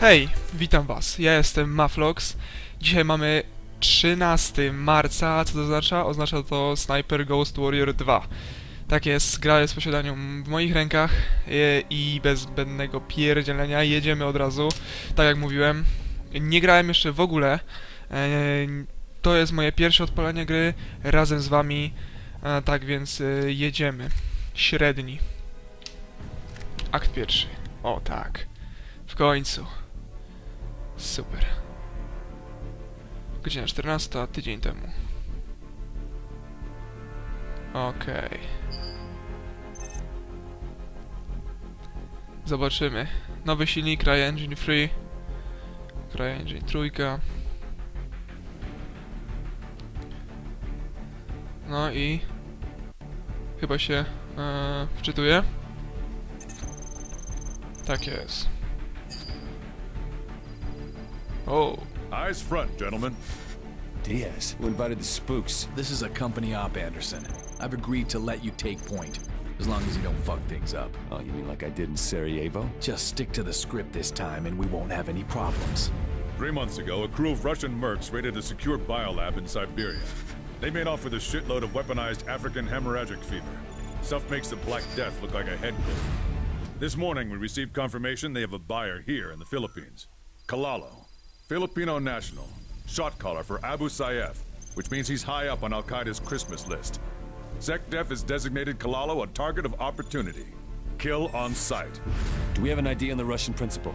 Hej, witam was. Ja jestem Maflox. Dzisiaj mamy 13 marca. Co to oznacza? Oznacza to Sniper Ghost Warrior 2. Tak jest, gra jest w posiadaniu w moich rękach e, i bez zbędnego pierdzielenia jedziemy od razu. Tak jak mówiłem, nie grałem jeszcze w ogóle. E, To jest moje pierwsze odpalenie gry razem z wami. E, Tak więc jedziemy. Średni. Akt pierwszy. O tak. W końcu. Super. Godzina 14, tydzień temu. Okej. Zobaczymy. Nowy silnik, CryEngine Free. CryEngine trójka. No i... Chyba się e, wczytuje. Tak jest. O, Eyes front, gentlemen. Diaz, who invited the spooks? This is a company op, Anderson. I've agreed to let you take point, as long as you don't fuck things up. Oh, you mean like I did in Sarajevo? Just stick to the script this time, and we won't have any problems. Three months ago, a crew of Russian mercs raided a secure biolab in Siberia. They made off with a shitload of weaponized African hemorrhagic fever. Stuff makes the Black Death look like a head cold. This morning, we received confirmation they have a buyer here in the Philippines. Kalalo, Filipino national, shot caller for Abu Sayyaf, which means he's high up on Al Qaeda's Christmas list. SecDef has designated Kalalo a target of opportunity. Kill on sight. Do we have an idea on the Russian principal?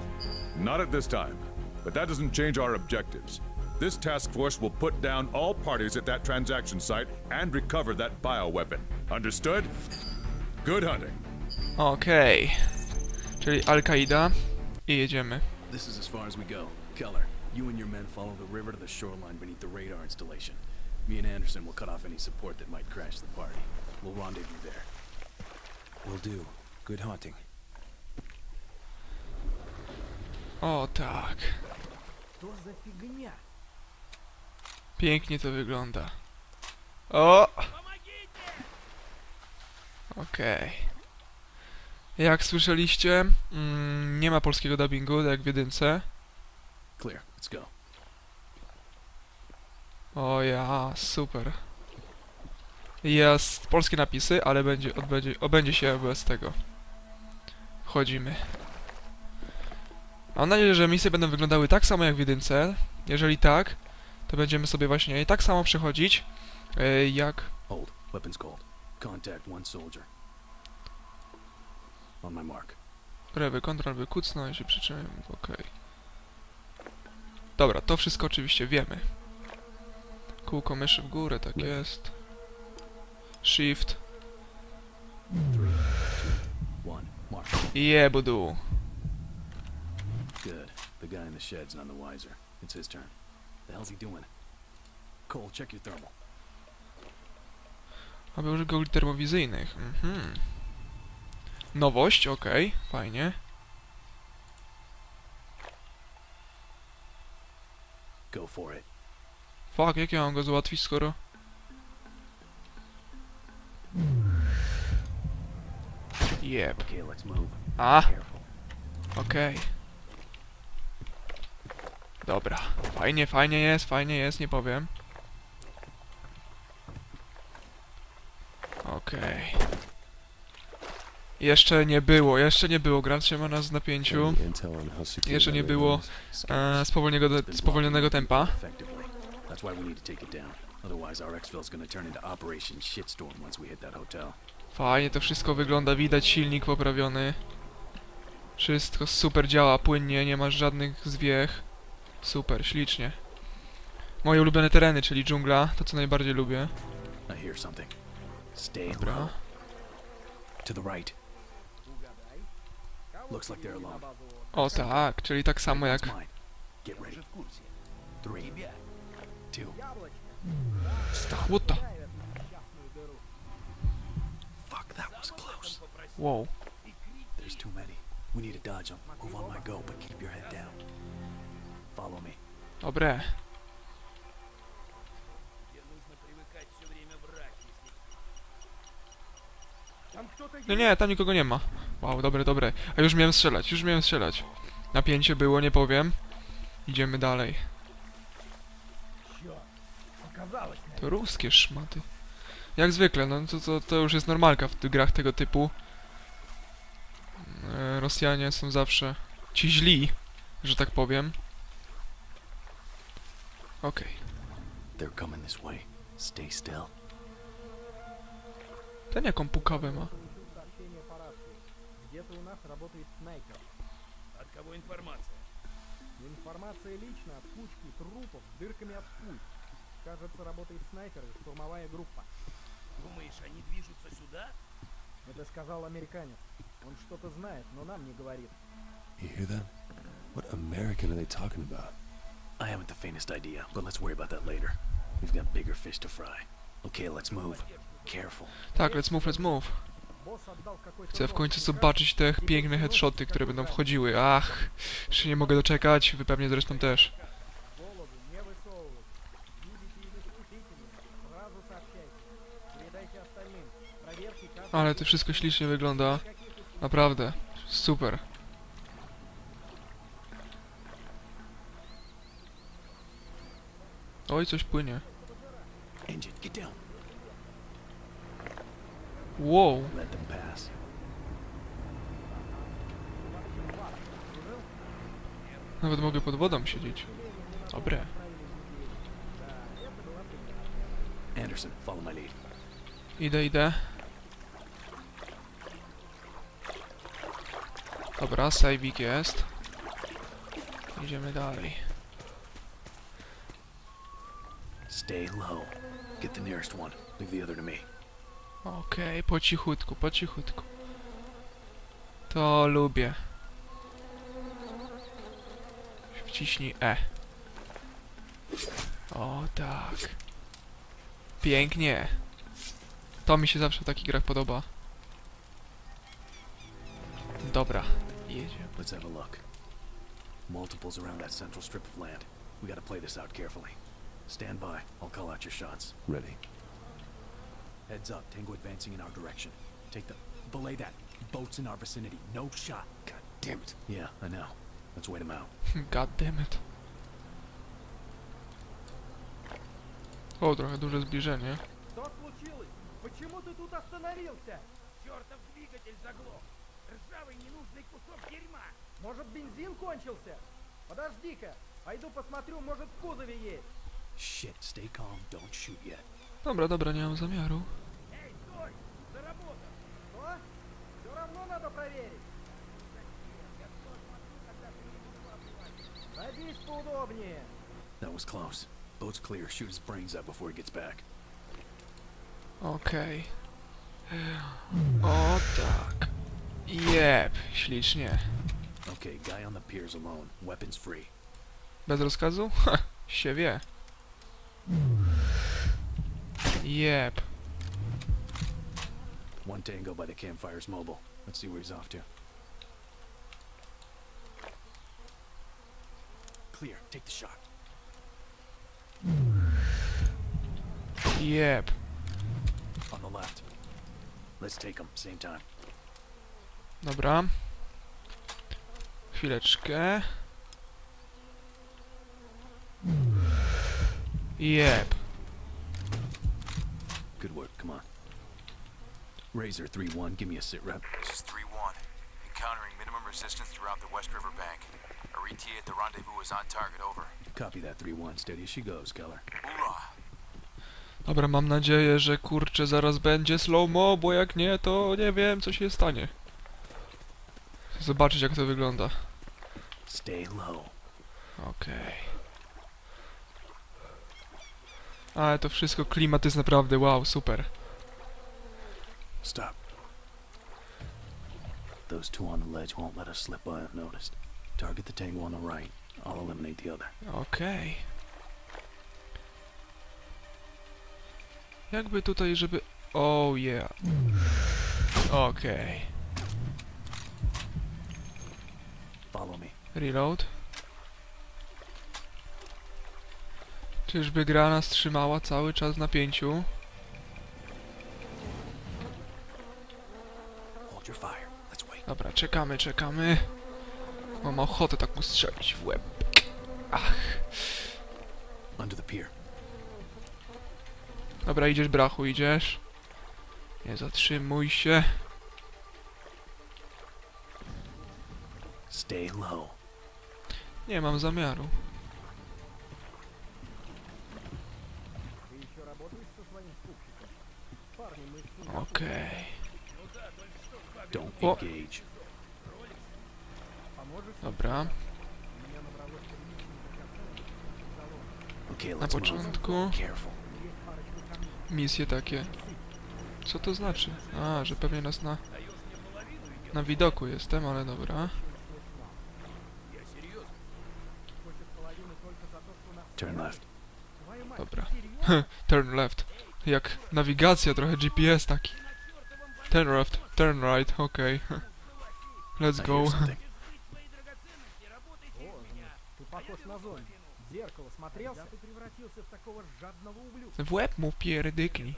Not at this time, but that doesn't change our objectives. This task force will put down all parties at that transaction site and recover that bioweapon. Understood? Good hunting. Okay. Czyli Al-Qaida i jedziemy. This is as far as we go. Keller, you and your men follow the river to the shoreline beneath the radar installation. Me and Anderson will cut off any support that might crash the party. We'll rendezvous there. Will do. Good hunting. O tak. Pięknie to wygląda. O! Okej. Jak słyszeliście, mm, nie ma polskiego dubbingu, tak jak w jedynce. Clear. Let's go. O ja, super. Jest polskie napisy, ale będzie, odbędzie, obędzie się bez tego. Wchodzimy. Mam nadzieję, że misje będą wyglądały tak samo jak w jedynce. Jeżeli tak, to będziemy sobie właśnie tak samo przechodzić, e, jak... Hold. Weapons cold. Contact one soldier. On my mark. Lewy kontrol, by kucnąć i przyczyniam, okej. Dobra, to wszystko oczywiście wiemy. Kółko myszy w górę, tak jest. Shift. Jebudu. Good. The guy in the shed's none the wiser. It's his turn. The hell's he doing? Cole, check your thermal. Aby użyć gogli termowizyjnych. Mhm. Nowość, okej, fajnie. Go for it. Fuck, jak ja mam go załatwić, skoro... Jeb. Okay, let's move. A, okej. Dobra. Fajnie, fajnie jest, fajnie jest, nie powiem. Okej. Jeszcze nie było, jeszcze nie było. Gra trzyma nas w napięciu. Jeszcze nie było e, spowolnionego, spowolnionego tempa. Fajnie to wszystko wygląda, widać silnik poprawiony. Wszystko super działa, płynnie, nie masz żadnych zwiech. Super, ślicznie. Moje ulubione tereny, czyli dżungla, to co najbardziej lubię. Dobra. To the right. Looks like they're alone. O tak, czyli tak samo jak... That's mine. Get ready. Three. Two. What the... Fuck, that was close. Wow. There's too many. We need to dodge them. Move on my go, but keep your head down. Follow me. Dobre. No nie, tam nikogo nie ma. Wow, dobre, dobre. A już miałem strzelać, już miałem strzelać. Napięcie było, nie powiem. Idziemy dalej. To ruskie szmaty. Jak zwykle, no to, to, to już jest normalka w grach tego typu. E, Rosjanie są zawsze ci źli, że tak powiem. Okej. They're coming this way. Stay still. Ten jaką pukawę ma. Где-то у нас работает снайпер. От кого информация? Информация лично от кучки трупов с дырками от пуль. Кажется, работает снайпер и штурмовая группа. Думаешь, они движутся сюда? Это сказал американец. Он что-то знает, но нам не говорит. You hear that? What American are they talking about? I haven't the faintest idea, but let's worry about that later. We've got bigger fish to fry. Okay, let's move. Tak, let's move, let's move. Chcę w końcu zobaczyć te piękne headshoty, które będą wchodziły. Ach, jeszcze nie mogę doczekać, wy pewnie zresztą też. Ale to wszystko ślicznie wygląda. Naprawdę. Super. Oj, coś płynie. Engine, get down. Wow. Nawet mogę pod wodą siedzieć. Dobre. Anderson, follow my lead. Idę, idę. Dobra, saveik jest. Idziemy dalej. Stay low. Get the nearest one. Leave the other to me. Okej, po cichutku, po cichutku. To lubię. Wciśnij E. O tak. Pięknie. To mi się zawsze w takich grach podoba. Dobra, jedziemy. Let's have a look. Multiples around that central strip of land. We gotta play this out carefully. Stand by. I'll call out your shots. Ready. Heads up. Tango advancing in our direction. Take the... Belay that. Boats in our vicinity. No shot. God damn it. Yeah, I know. Let's wait them out. God damn it. O, trochę duże zbliżenie. Что случилось? Почему ты тут остановился? Чертов двигатель заглох! Ржавый ненужный кусок дерьма! Может, бензин кончился? Подожди-ка. Пойду посмотрю, может, в кузове есть. Shit. Stay calm. Don't shoot yet. Dobra, dobra, nie mam zamiaru. That was close. Boat's clear. Shoot his brains out before he gets back. Okay. O tak. Jeb, ślicznie. Okay, guy on the piers alone. Weapons free. Bez rozkazu? Ha, się wie. Jeb. One tango by the campfire's mobile. Let's see where he's off to. Clear. Take the shot. Yep. On the left. Let's take him. Same time. Dobra. Chwileczkę. Jeb. Good work. Come on. Razor 3-1. Give me a sit rep. This is 3-1. Encountering minimum resistance throughout the West River Bank. Our ETA at the rendezvous is on target, over. Copy that 3-1. Steady as she goes, Keller. Hoorah! Dobra, mam nadzieję, że kurczę zaraz będzie slow-mo, bo jak nie, to nie wiem, co się stanie. Chcę zobaczyć, jak to wygląda. Stay low. Okej. Ale to wszystko, klimat jest naprawdę wow, super. Stop. Those two on the ledge won't let us slip by unnoticed. Target the tango on the right. I'll eliminate the other. Okej. Jakby tutaj, żeby... Oh yeah. Okej. Follow me. Reload. Czyżby gra nas trzymała cały czas w napięciu? Dobra, czekamy, czekamy. Mam ochotę tak mu strzelić w łeb. Pier. Dobra, idziesz brachu, idziesz. Nie zatrzymuj się. Stay low. Nie mam zamiaru. Okej. Okay. O. Dobra. Na początku misje takie. Co to znaczy? A, że pewnie nas na na widoku jestem, ale dobra. Turn left. Dobra. Turn left. Jak nawigacja, trochę GPS taki. Turn left, turn right, okay. Let's go. W łeb mu pierdykni.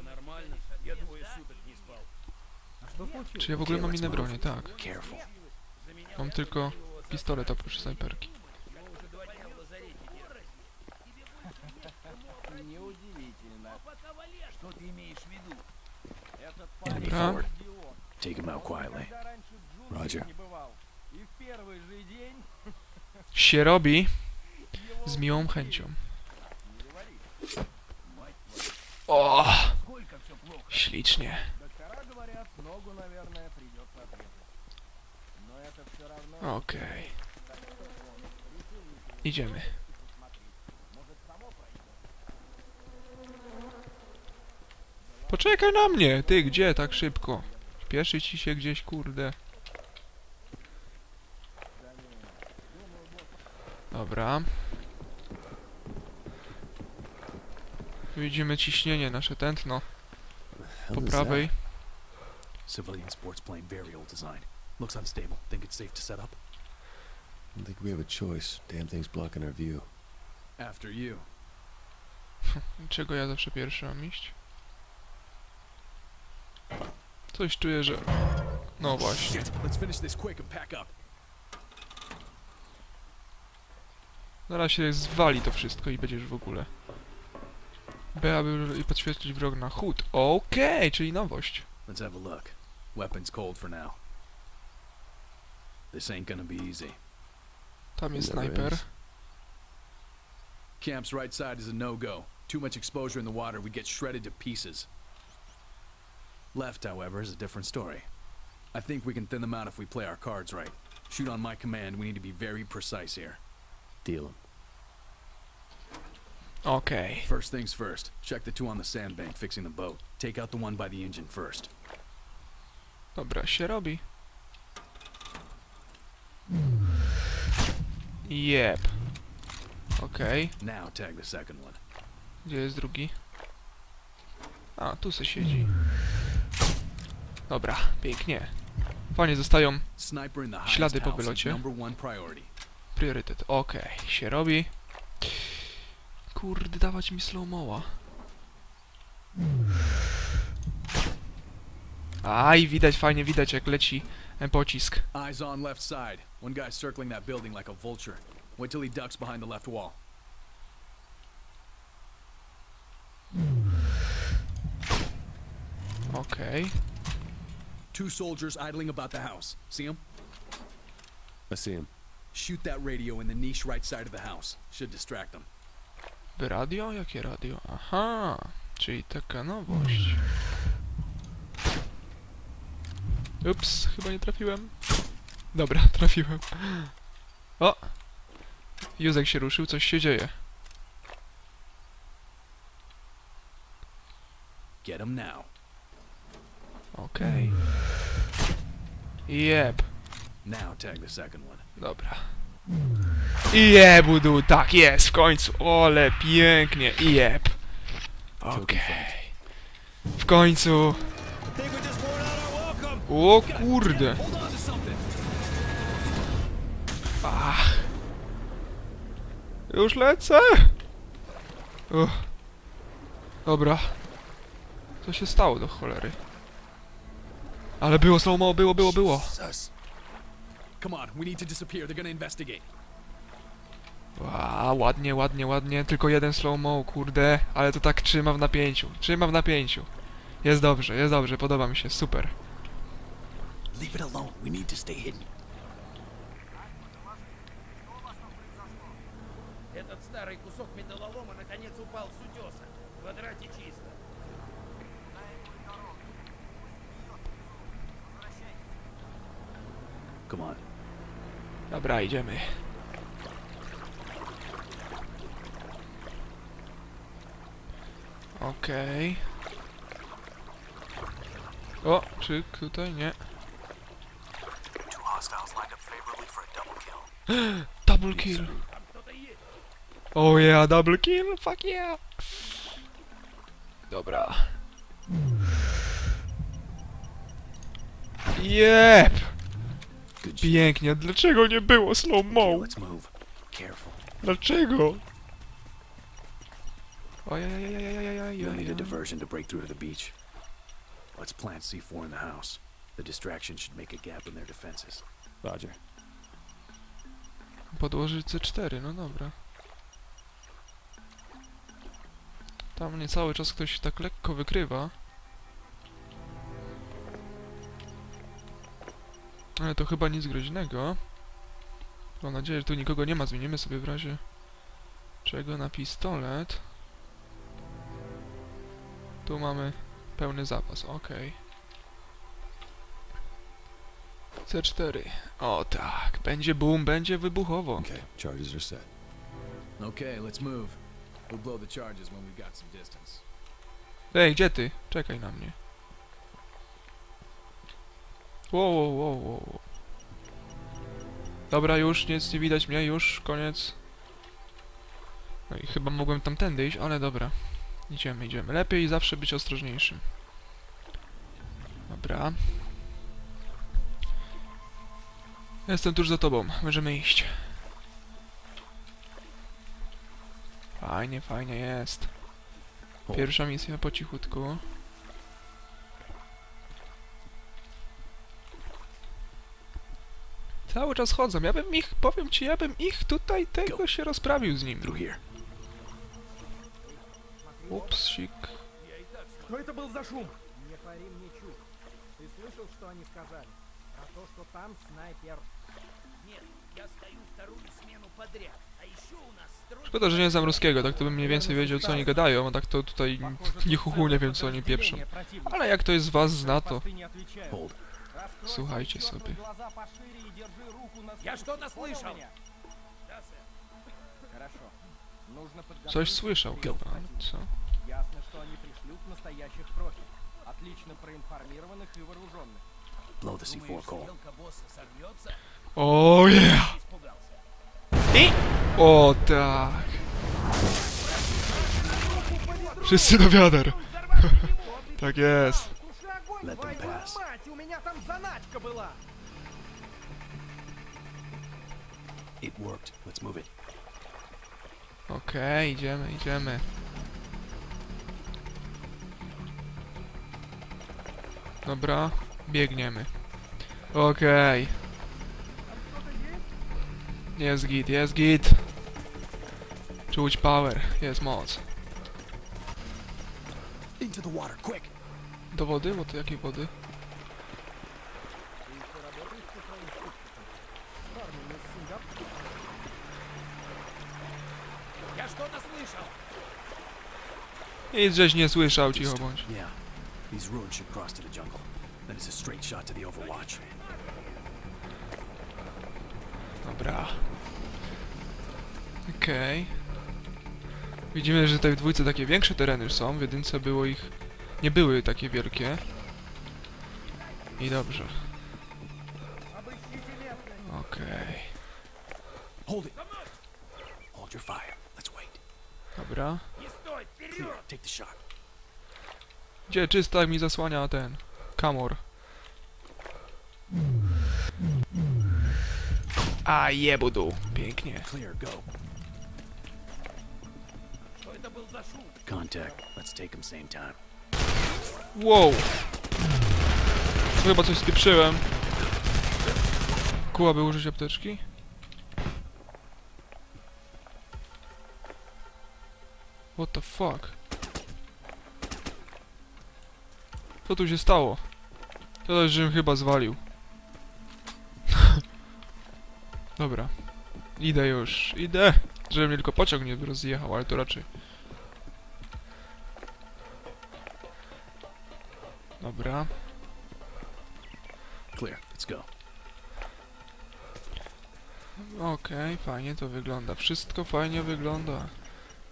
Czy ja w ogóle mam inne bronie? Tak. Mam tylko pistolet oprócz snajperki. Dobra. Take him out quietly. Roger. Się robi z miłą chęcią. O! Ślicznie. Okej. Okay. Idziemy. Poczekaj na mnie, ty gdzie tak szybko? Śpieszy ci się gdzieś, kurde. Dobra. Widzimy ciśnienie, nasze tętno. Po prawej. Civilian sports plane, very old design. Looks unstable. Think it's safe to set up? I don't think we have a choice. Damn thing's blocking our view. After you. Czego ja zawsze pierwszy mam iść? Coś czuję, że... No właśnie. Zaraz się zwali to wszystko i będziesz w ogóle. B, aby i podświetlić wrog na chód. Okej, czyli nowość. Let's have a look. Weapons cold for now. This ain't gonna be easy. Tam jest snajper. is. Camp's right side is a no-go. Too much exposure in the water, we get shredded to pieces. Left, however, is a different story. I think we can thin them out if we play our cards right. Shoot on my command, we need to be very precise here. Deal 'em. Okay. First things first, check the two on the sandbank fixing the boat. Take out the one by the engine first. Dobra, się robi. Jep. Okej. Now tag the second one. Gdzie jest drugi? A, tu se siedzi. Dobra, pięknie. Fajnie, zostają Ślady po wylocie. priorytet. Okej, się robi. Kurde, dawać mi slow-moa. Aj, widać, fajnie widać jak leci pocisk. Eyes on left side. One guy's circling that building like a vulture. Wait till he ducks behind the left wall. Okej. Two soldiers idling about the house. See them? I see him. Shoot that radio in the niche right side of the house. Should distract them. By radio? Jakie radio? Aha, czyli taka nowość. Ups, chyba nie trafiłem. Dobra, trafiłem. O! Józek się ruszył, coś się dzieje. Get him now. Okej. Jeb. Second one. Dobra. Jebudu, tak jest, w końcu. Ole, pięknie. Jeb. Okej. W końcu. O kurde. Ach. Już lecę. Uch. Dobra. Co się stało do cholery? Ale było slow było, było, było. Jesus. Come on, we need to disappear. They're gonna investigate. Ła, ładnie, ładnie, ładnie. Tylko jeden slow-mo, kurde. Ale to tak trzyma w napięciu. Trzyma w napięciu. Jest dobrze, jest dobrze, podoba mi się, super. Leave it alone. We need to stay hidden. Этот старый кусок Come on. Dobra, idziemy. Okej. Okay. O, czy tutaj nie? double kill! Oh yeah, double kill! Fuck yeah! Dobra. Jep! Pięknie, dlaczego nie było slow mo? Dlaczego? You'll. Let's plant C4 in the house. The distraction should make a gap in their defenses. Roger. Podłożyć C4, no dobra. Tam mnie cały czas ktoś tak lekko wykrywa. Ale to chyba nic groźnego. Mam nadzieję, że tu nikogo nie ma. Zmienimy sobie w razie czego na pistolet. Tu mamy pełny zapas, okej. C4. O tak, będzie boom, będzie wybuchowo. Okay, charges are set. Okay, let's move. We'll blow the charges when we've got some distance. Ej, gdzie ty? Czekaj na mnie. Wow, wow, wow. Dobra, już nic nie widać mnie, już, koniec. No i chyba mogłem tamtędy iść, ale dobra. Idziemy, idziemy. Lepiej zawsze być ostrożniejszym. Dobra. Jestem tuż za tobą, możemy iść. Fajnie, fajnie jest. Pierwsza misja po cichutku. Cały czas chodzą. Ja bym ich, powiem ci, ja bym ich tutaj tego się rozprawił z nim. Through here. Ups, sik. Что это был за шум? Не пари мне чушь. Ты слышал, что они сказали? Про то, что там снайпер. Нет, я стою вторую смену подряд. А еще у нас строй... Szkoda, że nie znam ruskiego, tak to bym mniej więcej wiedział co oni gadają, a tak to tutaj Похоже, nie тут chuchu nie целое wiem co oni pieprzą. подразделение противника. Ale jak ktoś z was zna to... Посты не отвечают. Hold. Słuchajcie sobie. Coś słyszał chyba, co? Настоящих отлично проинформированных и вооруженных. Blow the C4 call. Oh yeah! I... O tak! Wszyscy do wiader! tak jest! Let pass. It worked. Let's move it. Okay, idziemy, idziemy. Dobra, biegniemy. Okej. Okay. Jest git, jest git. Czuć power, jest moc. Into the water, quick! Do wody? Bo to jakiej wody? Nic żeś nie słyszał, cicho bądź. Yeah. These ruins should cross to the jungle. Then it's a straight shot to the Overwatch. Dobra. Okej. Okay. Widzimy, że tutaj w dwójce takie większe tereny są. W jedynce było ich nie były takie wielkie. I dobrze. Okej. Okay. Dobra. Gdzie czysta mi zasłania ten kamor. A jebudu. Pięknie. Contact. Let's take them same time. Wow! Chyba coś spieprzyłem. Kół, aby użyć apteczki? What the fuck? Co tu się stało? To też, żebym chyba zwalił. Dobra. Idę już, idę. Żeby mnie tylko pociąg nie rozjechał, ale to raczej. Dobra. Clear. Let's go. Okej, fajnie to wygląda. Wszystko fajnie wygląda.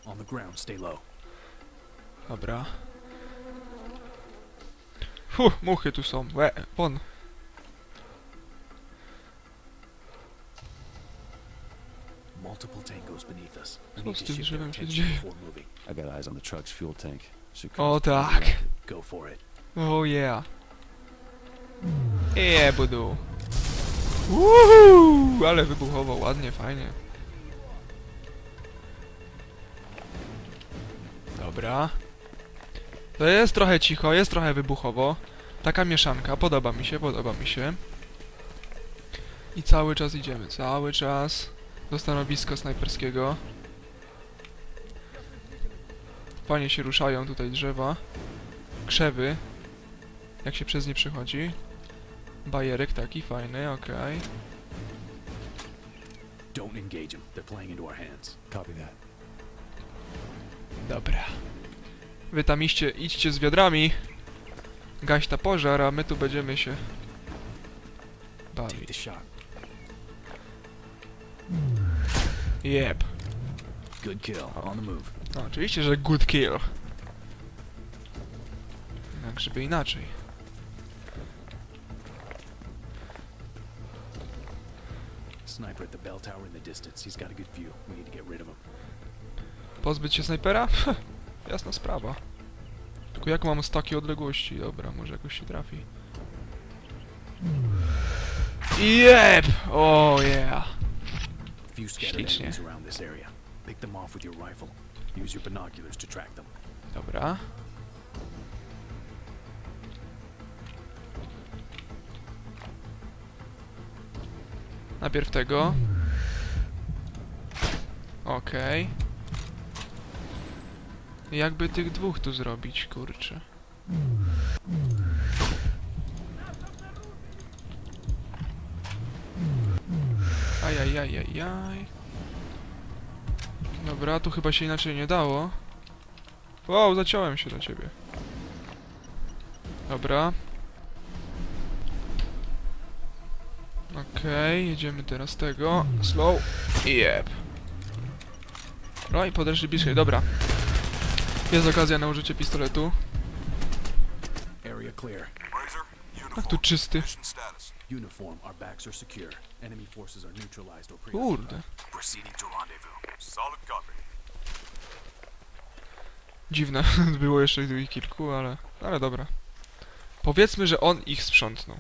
On the ground, stay low. Dobra. Fu, muchy tu są. Łe, won. Multiple tangos beneath us. Co need z to tym drzewem się attention dzieje? I got eyes on the truck's fuel tank. O tak. Go for it. Oh yeah. Yeah, budu. Uhu, ale wybuchowo, ładnie, fajnie. Dobra. To jest trochę cicho, jest trochę wybuchowo. Taka mieszanka, podoba mi się, podoba mi się. I cały czas idziemy, cały czas do stanowiska snajperskiego. Fajnie się ruszają tutaj drzewa. Krzewy. Jak się przez nie przechodzi. Bajerek taki fajny, okej. Don't engage them. They're playing into our hands. Copy that. Dobra. Wy tam iście, idźcie z wiadrami. Gaś ta pożar, a my tu będziemy się bawić. Jeb. Good kill. On the move. No, oczywiście, że good kill. Jak żeby inaczej. Sniper at the bell tower in the distance. He's got a good view. We need to get rid of him. Pozbyć się snajpera? Jasna sprawa. Tylko jak mam z takiej odległości? Dobra, może jakoś się trafi. Jeb! Oh yeah! Ślicznie. enemies Najpierw tego. Okej. Jakby tych dwóch tu zrobić, kurczę. Ajajajajaj. Dobra, tu chyba się inaczej nie dało. Wow, zaciąłem się do ciebie. Dobra. Okej, jedziemy teraz tego. Slow. Jep. No i podeszli bliżej, dobra. Jest okazja na użycie pistoletu. Tak tu czysty. Uniform. Our backs are secure. Enemy forces are neutralized or Kurde. Proceeding to rendezvous. Solid copy. Dziwne, było jeszcze ich kilku, ale... Ale dobra. Powiedzmy, że on ich sprzątnął.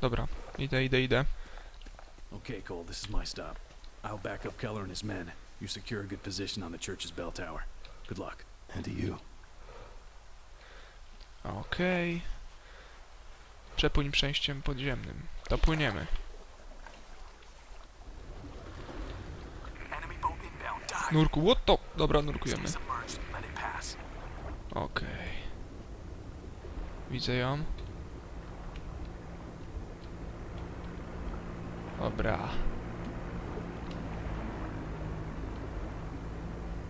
Dobra, idę, idę, idę. Okay, Cole, this is my stop. I'll back up Keller and his men. You secure a good position on the church's bell tower. Good luck. And to you. Okej. Przepłyń przejściem podziemnym. Dopłyniemy. Enemy boat inbound. Dive. Nurku, what to? Dobra, nurkujemy. Okej. Widzę ją. Dobra.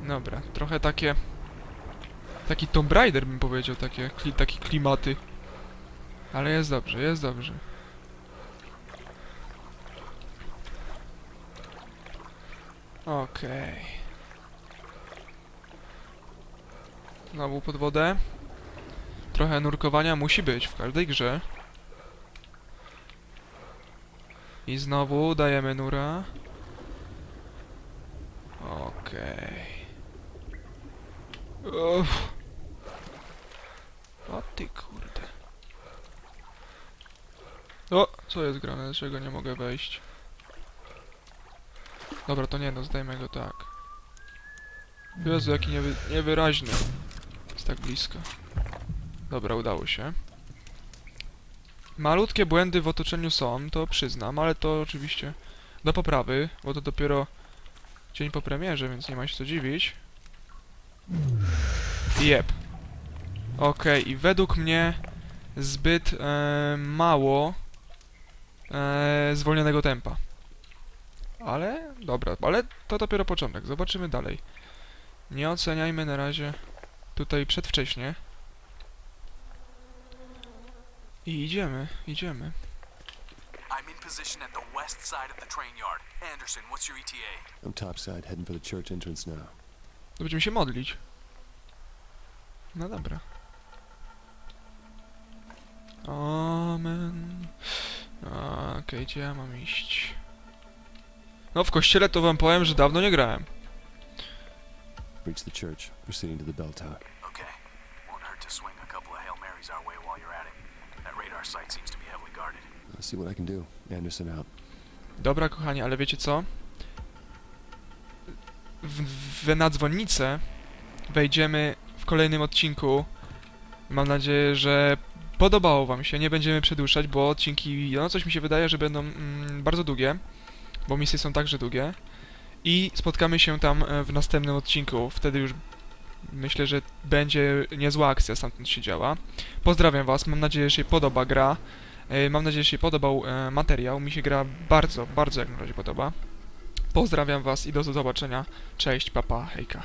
Dobra, trochę takie... Taki Tomb Raider bym powiedział, takie, kli, klimaty. Ale jest dobrze, jest dobrze. Okej. Znowu pod wodę. Trochę nurkowania musi być w każdej grze. I znowu dajemy nura. Okej. Uff. O ty kurde. O, co jest grane? Dlaczego nie mogę wejść? Dobra, to nie no, zdajmy go tak. Jezu, jaki niewy niewyraźny. Jest tak blisko. Dobra, udało się. Malutkie błędy w otoczeniu są, to przyznam, ale to oczywiście do poprawy, bo to dopiero dzień po premierze, więc nie ma się co dziwić. Jep. Okej, i według mnie zbyt e, mało e, zwolnionego tempa. Ale, dobra, ale to dopiero początek. Zobaczymy dalej. Nie oceniajmy na razie tutaj przedwcześnie. I idziemy, idziemy. I'm in position at the west side of the train yard. Anderson, what's your ETA? I'm topside, heading for the church entrance now. To będziemy się modlić. No dobra. Amen. Okej, gdzie ja mam iść? No, w kościele to wam powiem, że dawno nie grałem. Reach the church, proceeding to the bell tower. Okay. Won't hurt to swing a couple of Hail Marys our way while you're at it. That radar site seems to be heavily guarded. I'll Dobra, kochani, ale wiecie co? W, w na dzwonnicę wejdziemy w kolejnym odcinku. Mam nadzieję, że podobało wam się. Nie będziemy przedłużać, bo odcinki, no coś mi się wydaje, że będą mm, bardzo długie, bo misje są także długie. I spotkamy się tam e, w następnym odcinku. Wtedy już myślę, że będzie niezła akcja stamtąd się działa. Pozdrawiam was, mam nadzieję, że się podoba gra. E, Mam nadzieję, że się podobał e, materiał. Mi się gra bardzo, bardzo jak na razie podoba. Pozdrawiam Was i do zobaczenia. Cześć, papa, hejka.